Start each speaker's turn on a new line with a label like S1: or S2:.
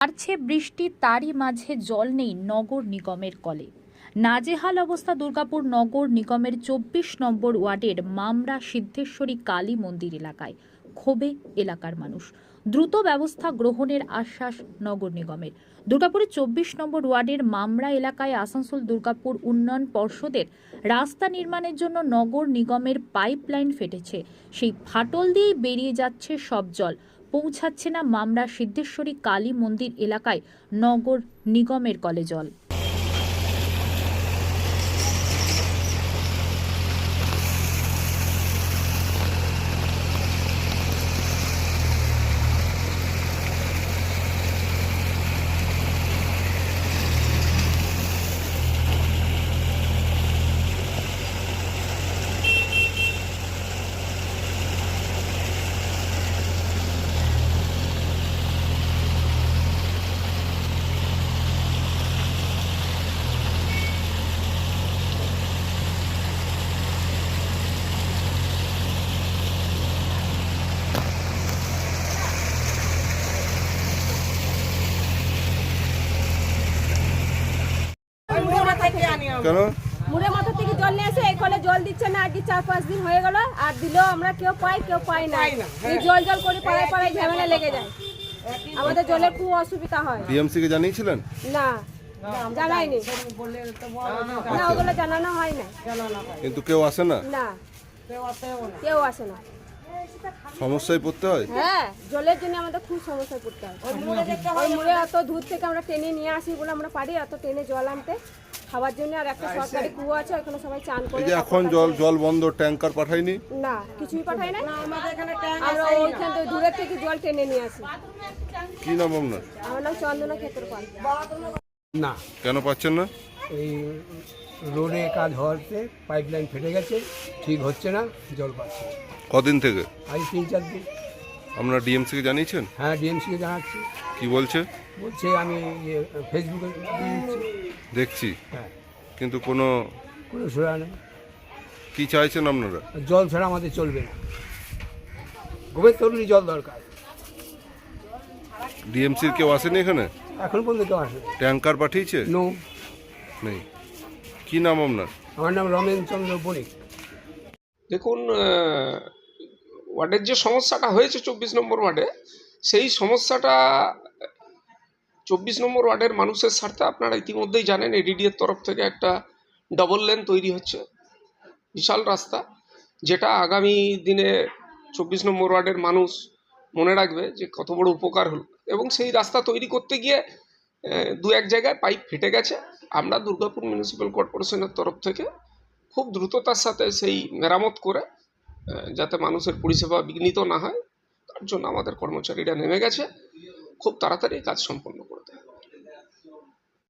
S1: বাড়ছে বৃষ্টি, তারই মাঝে জল নেই নগর নিগমের কলে। নাজেহাল অবস্থা দুর্গাপুর নগর নিগমের চব্বিশ নম্বর ওয়ার্ডের মামরা সিদ্ধেশ্বরী কালী মন্দির এলাকায়। ক্ষোভে এলাকার মানুষ। দ্রুত ব্যবস্থা গ্রহণের আশ্বাস নগর নিগমের। দুর্গাপুরের চব্বিশ নম্বর ওয়ার্ডের মামরা এলাকায় আসানসোল দুর্গাপুর উন্নয়ন পর্ষদের রাস্তা নির্মাণের জন্য নগর নিগমের পাইপলাইন ফেটেছে। সেই ফাটল দিয়েই বেরিয়ে যাচ্ছে সব জল। পৌঁছাচ্ছে না মামরা সিদ্ধেশ্বরী কালী মন্দির এলাকায় নগর নিগমের কলে জল
S2: ওই মুড়ে মাথা থেকে আনি আমরা।
S3: কেন?
S2: মুড়ে মাথা থেকে জল নিয়ে এসে এই কলে জল দিচ্ছে না আজকে চার পাঁচ দিন হয়ে গেল আর দিলেও আমরা কেউ পাই কেউ পাই না।
S4: হ্যাঁ।
S2: এই জল জল করে পাড়ায় পাড়ায় ঝামেলা লেগে যায়। আমাদের জলের খুব অসুবিধা হয়।
S3: ডিএমসি কে জানিয়েছিলেন?
S2: না জানাইনি না ওগুলো জানানো হয় না।
S3: কিন্তু কেউ আসে না?
S2: না কেউ আসে না।
S3: সমস্যায় পড়তে হয়?
S2: হ্যাঁ জলের জন্য আমাদের খুব সমস্যায় পড়তে হয়। ওই মুড়ে অত দূর থেকে আমরা টেনে নিয়ে আসি বলে আমরা পারি অত টেনে জল আনতে। খাবার জন্য আর একটা সরকারি কুয়ো আছে ওখানে সবাই চান করে
S3: এই যে এখন জল জল বন্ধ ট্যাঙ্কার পাঠায়নি?
S2: না কিছুই পাঠাই না আমরা ওইখান থেকে দূরের থেকে জল টেনে নিয়ে আসি।
S3: কি নাম আপনার?
S2: আমার নাম চন্দনা ক্ষেত্র পাল
S5: না।
S3: কেন পাচ্ছেন না?
S5: এই রোডে কাজ হওয়াতে পাইপলাইন ফেটে গেছে ঠিক হচ্ছে না জল পাচ্ছে
S3: কদিন থেকে?
S5: আজ তিন চার দিন।
S3: আপনারা ডিএমসি কে জানিয়েছেন?
S5: হ্যাঁ ডিএমসিকে জানাচ্ছি।
S3: কি বলছে?
S5: বলছে আমি ইয়ে ফেসবুকে দিয়ে
S3: দেখছি।
S5: হ্যাঁ।
S3: কিন্তু কোনো
S5: কোনো সুরা নেই।
S3: কি চাইছেন আপনারা?
S5: জল ছাড়া আমাদের চলবে না। গোবের তরুণী জল দরকার।
S3: ডিএমসির কেউ আসেনি এখানে?
S5: এখন পর্যন্ত কেউ আসে
S3: ট্যাঙ্কার পাঠিয়েছে?
S5: নো।
S3: নেই। কি নাম আপনার?
S5: আমার নাম রমেন চন্দ্র বণিক।
S4: দেখুন ওয়ার্ডের যে সমস্যাটা হয়েছে চব্বিশ নম্বর ওয়ার্ডে সেই সমস্যাটা চব্বিশ নম্বর ওয়ার্ডের মানুষের স্বার্থে আপনারা ইতিমধ্যেই জানেন এডিডি এর তরফ থেকে একটা ডবল লেন তৈরি হচ্ছে। বিশাল রাস্তা, যেটা আগামী দিনে চব্বিশ নম্বর ওয়ার্ডের মানুষ মনে রাখবে যে কত বড় উপকার হলো। এবং সেই রাস্তা তৈরি করতে গিয়ে দু এক জায়গায় পাইপ ফেটে গেছে। আমরা দুর্গাপুর মিউনিসিপ্যাল কর্পোরেশনের তরফ থেকে খুব দ্রুততার সাথে সেই মেরামত করে যাতে মানুষের পরিষেবা বিঘ্নিত না হয়, তার জন্য আমাদের কর্মচারীরা নেমে গেছে। খুব তাড়াতাড়ি কাজ সম্পন্ন করে